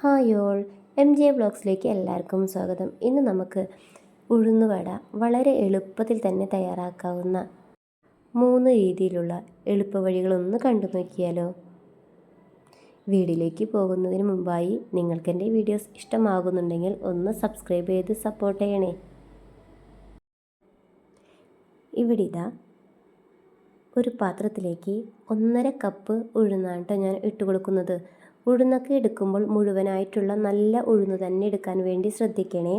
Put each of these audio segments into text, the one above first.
Hi all. M J ബ്ലോഗ്സിലേക്ക് എല്ലാവർക്കും സ്വാഗതം. ഇന്ന് നമുക്ക് ഉഴുന്നുവട വളരെ എളുപ്പത്തിൽ തന്നെ തയ്യാറാക്കാവുന്ന മൂന്ന് രീതിയിലുള്ള എളുപ്പവഴികളൊന്ന് കണ്ടു നോക്കിയാലോ? വീടിലേക്ക് പോകുന്നതിന് മുമ്പായി നിങ്ങൾക്ക് എന്റെ വീഡിയോസ് ഇഷ്ടമാകുന്നുണ്ടെങ്കിൽ ഒന്ന് സബ്സ്ക്രൈബ് ചെയ്ത് സപ്പോർട്ട് ചെയ്യണേ. ഇവിടെ ഇതാ ഒരു പാത്രത്തിലേക്ക് ഒന്നര കപ്പ് ഉഴുന്നാണ് ഞാൻ ഇട്ട് കൊടുക്കുന്നത് ഉഴുന്നൊക്കെ എടുക്കുമ്പോൾ മുഴുവനായിട്ടുള്ള നല്ല ഉഴുന്ന് തന്നെ എടുക്കാൻ വേണ്ടി ശ്രദ്ധിക്കണേ.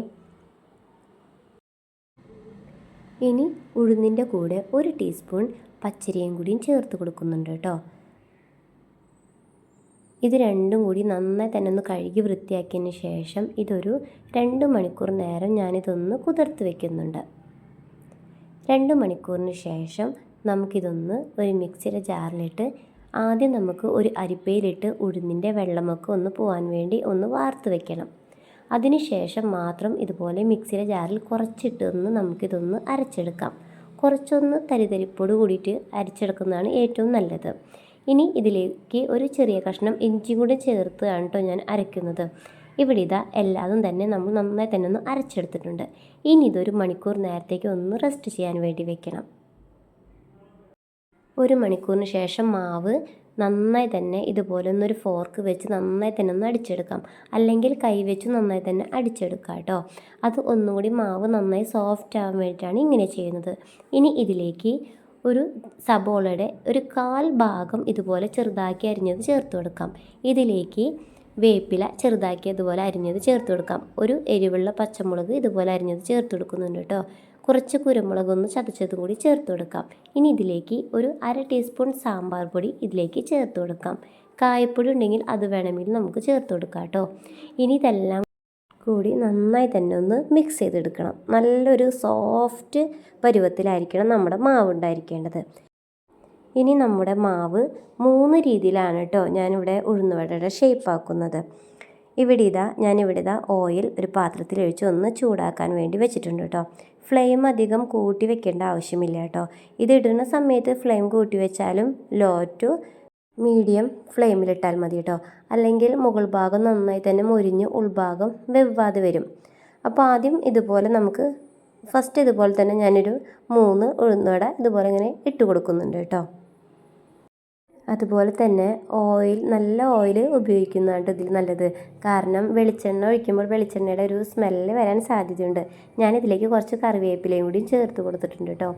ഇനി ഉഴുന്നിന്റെ കൂടെ ഒരു ടീസ്പൂൺ പച്ചരിയും കൂടിയും ചേർത്ത് കൊടുക്കുന്നുണ്ട് കേട്ടോ. ഇത് രണ്ടും കൂടി നന്നായി തന്നെ ഒന്ന് കഴുകി വൃത്തിയാക്കിയതിന് ശേഷം ഇതൊരു രണ്ട് മണിക്കൂർ നേരം ഞാനിതൊന്ന് കുതിർത്ത് വെക്കുന്നുണ്ട്. രണ്ട് മണിക്കൂറിന് ശേഷം നമുക്കിതൊന്ന് ഒരു മിക്സിയുടെ ജാറിലിട്ട് ആദ്യം നമുക്ക് ഒരു അരിപ്പയിലിട്ട് ഉഴുന്നിന്റെ വെള്ളമൊക്കെ ഒന്ന് പോകാൻ വേണ്ടി ഒന്ന് വാർത്ത് വെക്കണം. അതിനുശേഷം മാത്രം ഇതുപോലെ മിക്സിയുടെ ജാറിൽ കുറച്ചിട്ട് ഒന്ന് നമുക്കിതൊന്ന് അരച്ചെടുക്കാം. കുറച്ചൊന്ന് തരിതരിപ്പോട് കൂടിയിട്ട് അരച്ചെടുക്കുന്നതാണ് ഏറ്റവും നല്ലത്. ഇനി ഇതിലേക്ക് ഒരു ചെറിയ കഷ്ണം ഇഞ്ചി കൂടി ചേർത്താണ് കേട്ടോ ഞാൻ അരയ്ക്കുന്നത് ഇവിടെ ഇതാ എല്ലാതും തന്നെ നമ്മൾ നന്നായി തന്നെ ഒന്ന് അരച്ചെടുത്തിട്ടുണ്ട്. ഇനി ഇതൊരു മണിക്കൂർ നേരത്തേക്ക് ഒന്ന് റെസ്റ്റ് ചെയ്യാൻ വേണ്ടി വെക്കണം. ഒരു മണിക്കൂറിന് ശേഷം മാവ് നന്നായി തന്നെ ഇതുപോലെ ഒന്നൊരു ഫോർക്ക് വെച്ച് നന്നായി തന്നെ ഒന്ന് അടിച്ചെടുക്കാം. അല്ലെങ്കിൽ കൈ വെച്ച് നന്നായി തന്നെ അടിച്ചെടുക്കാം കേട്ടോ. അത് ഒന്നുകൂടി മാവ് നന്നായി സോഫ്റ്റ് ആവാൻ വേണ്ടിയിട്ടാണ് ഇങ്ങനെ ചെയ്യുന്നത്. ഇനി ഇതിലേക്ക് ഒരു സബോളയുടെ ഒരു കാൽ ഭാഗം ഇതുപോലെ ചെറുതാക്കി അരിഞ്ഞത് ചേർത്ത് കൊടുക്കാം. ഇതിലേക്ക് വേപ്പില ചെറുതാക്കി അതുപോലെ അരിഞ്ഞത് ചേർത്ത് കൊടുക്കാം. ഒരു എരിവുള്ള പച്ചമുളക് ഇതുപോലെ അരിഞ്ഞത് ചേർത്ത് കൊടുക്കുന്നുണ്ട് കേട്ടോ. കുറച്ച് കുരുമുളകൊന്ന് ചതച്ചതും കൂടി ചേർത്ത് കൊടുക്കാം. ഇനി ഇതിലേക്ക് ഒരു അര ടീസ്പൂൺ സാമ്പാർ പൊടി ഇതിലേക്ക് ചേർത്ത് കൊടുക്കാം. കായപ്പൊടി ഉണ്ടെങ്കിൽ അത് വേണമെങ്കിൽ നമുക്ക് ചേർത്ത് കൊടുക്കാം കേട്ടോ. ഇനി ഇതെല്ലാം കൂടി നന്നായി തന്നെ ഒന്ന് മിക്സ് ചെയ്തെടുക്കണം. നല്ലൊരു സോഫ്റ്റ് പരുവത്തിലായിരിക്കണം നമ്മുടെ മാവ് ഉണ്ടായിരിക്കേണ്ടത്. ഇനി നമ്മുടെ മാവ് മൂന്ന് രീതിയിലാണ് കേട്ടോ ഞാനിവിടെ ഉഴുന്നുവടയുടെ ഷേപ്പ് ആക്കുന്നത്. ഇവിടെ ഇതാ ഞാനിവിടെ ഇതാ ഓയിൽ ഒരു പാത്രത്തിൽ ഒഴിച്ച് ഒന്ന് ചൂടാക്കാൻ വേണ്ടി വെച്ചിട്ടുണ്ട് കേട്ടോ. ഫ്ലെയിം അധികം കൂട്ടി വെക്കേണ്ട ആവശ്യമില്ല കേട്ടോ. ഇത് ഇടുന്ന സമയത്ത് ഫ്ലെയിം കൂട്ടി വെച്ചാലും ലോ ടു മീഡിയം ഫ്ലെയിമിലിട്ടാൽ മതി കേട്ടോ. അല്ലെങ്കിൽ മുകൾ ഭാഗം നന്നായി തന്നെ മുരിഞ്ഞ് ഉൾഭാഗം വെവ്വാതെ വരും. അപ്പോൾ ആദ്യം ഇതുപോലെ നമുക്ക് ഫസ്റ്റ് ഇതുപോലെ തന്നെ ഞാനൊരു മൂന്ന് ഉഴുന്നുവട ഇതുപോലെ ഇങ്ങനെ ഇട്ട് കൊടുക്കുന്നുണ്ട് കേട്ടോ. അതുപോലെ തന്നെ ഓയിൽ നല്ല ഓയിൽ ഉപയോഗിക്കുന്നതാണ് ഇതിൽ നല്ലത്. കാരണം വെളിച്ചെണ്ണ ഒഴിക്കുമ്പോൾ വെളിച്ചെണ്ണയുടെ ഒരു സ്മെല്ല് വരാൻ സാധ്യതയുണ്ട്. ഞാനിതിലേക്ക് കുറച്ച് കറിവേപ്പിലയും കൂടി ചേർത്ത് കൊടുത്തിട്ടുണ്ട് കേട്ടോ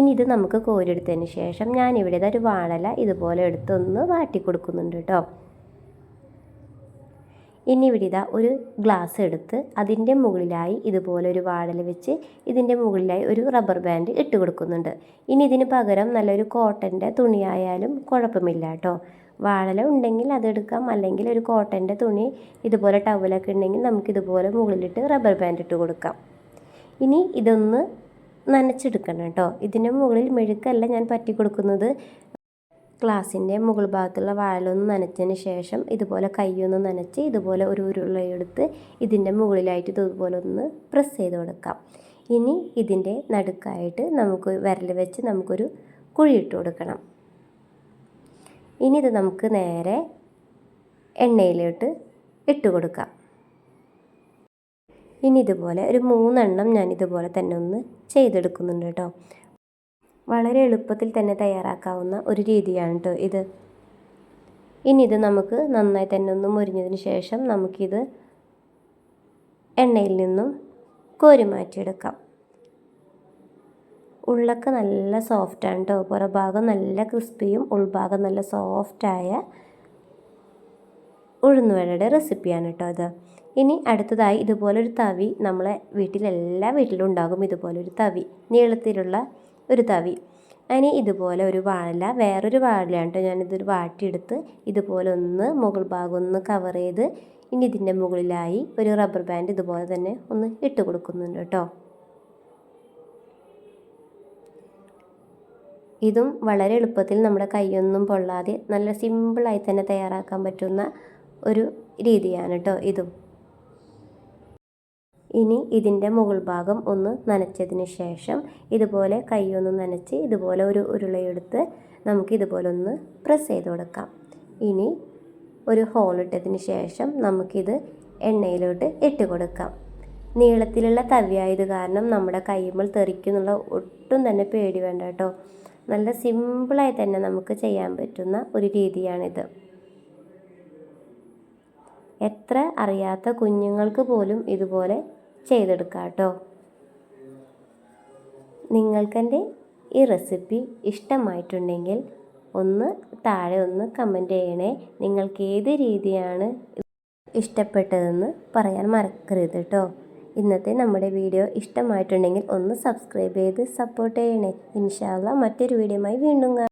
ഇനി ഇത് നമുക്ക് കോരിയെടുത്തതിന് ശേഷം ഞാനിവിടെ ഒരു വാഴല ഇതുപോലെ എടുത്തൊന്ന് വാട്ടി കൊടുക്കുന്നുണ്ട് കേട്ടോ ഇനി ഇതാ ഒരു ഗ്ലാസ് എടുത്ത് അതിന്റെ മുകളിലായി ഇതുപോലെ ഒരു വാഴൽ വെച്ച് ഇതിന്റെ മുകളിലായി ഒരു റബ്ബർ ബാൻഡ് ഇട്ട് കൊടുക്കുന്നുണ്ട്. ഇനി ഇതിന് പകരം നല്ലൊരു കോട്ടന്റെ തുണിയായാലും കുഴപ്പമില്ല കേട്ടോ. വാഴല ഉണ്ടെങ്കിൽ അതെടുക്കാം അല്ലെങ്കിൽ ഒരു കോട്ടന്റെ തുണി ഇതുപോലെ ടവലൊക്കെ ഉണ്ടെങ്കിൽ നമുക്കിതുപോലെ മുകളിലിട്ട് റബ്ബർ ബാൻഡ് ഇട്ട് കൊടുക്കാം. ഇനി ഇതൊന്ന് നനച്ചെടുക്കണം കേട്ടോ. ഇതിന്റെ മുകളിൽ മെഴുക്കല്ല ഞാൻ പറ്റി കൊടുക്കുന്നത്. ഗ്ലാസിന്റെ മുകൾ ഭാഗത്തുള്ള വാഴലൊന്ന് നനച്ചതിന് ശേഷം ഇതുപോലെ കൈയൊന്ന് നനച്ച് ഇതുപോലെ ഒരു ഉരുളയെടുത്ത് ഇതിന്റെ മുകളിലായിട്ട് ഇതുപോലെ ഒന്ന് പ്രസ് ചെയ്ത് കൊടുക്കാം. ഇനി ഇതിന്റെ നടുക്കായിട്ട് നമുക്ക് വിരൽ വെച്ച് നമുക്കൊരു കുഴിയിട്ട് കൊടുക്കണം. ഇനി ഇത് നമുക്ക് നേരെ എണ്ണയിലോട്ട് ഇട്ട് കൊടുക്കാം. ഇനി ഇതുപോലെ ഒരു മൂന്നെണ്ണം ഞാൻ ഇതുപോലെ തന്നെ ഒന്ന് ചെയ്തെടുക്കുന്നുണ്ട് കേട്ടോ. വളരെ എളുപ്പത്തിൽ തന്നെ തയ്യാറാക്കാവുന്ന ഒരു രീതിയാണ് കേട്ടോ ഇത്. ഇനി ഇത് നമുക്ക് നന്നായി തന്നെ ഒന്ന് മുരിഞ്ഞതിന് ശേഷം നമുക്കിത് എണ്ണയിൽ നിന്നും കോരി മാറ്റിയെടുക്കാം. ഉള്ളൊക്കെ നല്ല സോഫ്റ്റാണ് കേട്ടോ പുറഭാഗം നല്ല ക്രിസ്പിയും ഉൾഭാഗം നല്ല സോഫ്റ്റായ ഉഴുന്നുവടയുടെ റെസിപ്പിയാണ് കേട്ടോ അത് ഇനി അടുത്തതായി ഇതുപോലൊരു തവി നമ്മളെ വീട്ടിലെല്ലാ വീട്ടിലും ഉണ്ടാകും ഇതുപോലൊരു തവി. നീളത്തിലുള്ള ഒരു തവി. അതിന് ഇതുപോലെ ഒരു വാഴ വേറൊരു വാഴലാണ് കേട്ടോ ഞാനിതൊരു വാട്ടിയെടുത്ത് ഇതുപോലെ ഒന്ന് മുകൾ ഭാഗം ഒന്ന് കവർ ചെയ്ത് ഇനി ഇതിന്റെ മുകളിലായി ഒരു റബ്ബർ ബാൻഡ് ഇതുപോലെ തന്നെ ഒന്ന് ഇട്ട് കൊടുക്കുന്നുണ്ട് കേട്ടോ. ഇതും വളരെ എളുപ്പത്തിൽ നമ്മുടെ കൈയൊന്നും പൊള്ളാതെ നല്ല സിമ്പിളായി തന്നെ തയ്യാറാക്കാൻ പറ്റുന്ന ഒരു രീതിയാണ് കേട്ടോ ഇതും. ഇനി ഇതിന്റെ മുകൾ ഭാഗം ഒന്ന് നനച്ചതിന് ശേഷം ഇതുപോലെ കൈയൊന്ന് നനച്ച് ഇതുപോലെ ഒരു ഉരുളയെടുത്ത് നമുക്ക് ഇതുപോലെ ഒന്ന് പ്രസ് ചെയ്ത് കൊടുക്കാം. ഇനി ഒരു ഹോൾ ഇട്ടതിന് ശേഷം നമുക്കിത് എണ്ണയിലോട്ട് ഇട്ട് കൊടുക്കാം. നീളത്തിലുള്ള തവിയായത് കാരണം നമ്മുടെ കയ്യുമ്പോൾ തെറിക്കുന്നുള്ള ഒട്ടും തന്നെ പേടി വേണ്ട കേട്ടോ. നല്ല സിമ്പിളായി തന്നെ നമുക്ക് ചെയ്യാൻ പറ്റുന്ന ഒരു രീതിയാണിത്. എത്ര അറിയാത്ത കുഞ്ഞുങ്ങൾക്ക് പോലും ഇതുപോലെ ചെയ്തെടുക്കാം കേട്ടോ. നിങ്ങൾക്കെന്റെ ഈ റെസിപ്പി ഇഷ്ടമായിട്ടുണ്ടെങ്കിൽ ഒന്ന് താഴെ ഒന്ന് കമന്റ് ചെയ്യണേ. നിങ്ങൾക്ക് ഏത് രീതിയാണ് ഇഷ്ടപ്പെട്ടതെന്ന് പറയാൻ മറക്കരുത് കേട്ടോ. ഇന്നത്തെ നമ്മുടെ വീഡിയോ ഇഷ്ടമായിട്ടുണ്ടെങ്കിൽ ഒന്ന് സബ്സ്ക്രൈബ് ചെയ്ത് സപ്പോർട്ട് ചെയ്യണേ. ഇൻഷാല്ല മറ്റൊരു വീഡിയോയുമായി വീണ്ടും കാണാം.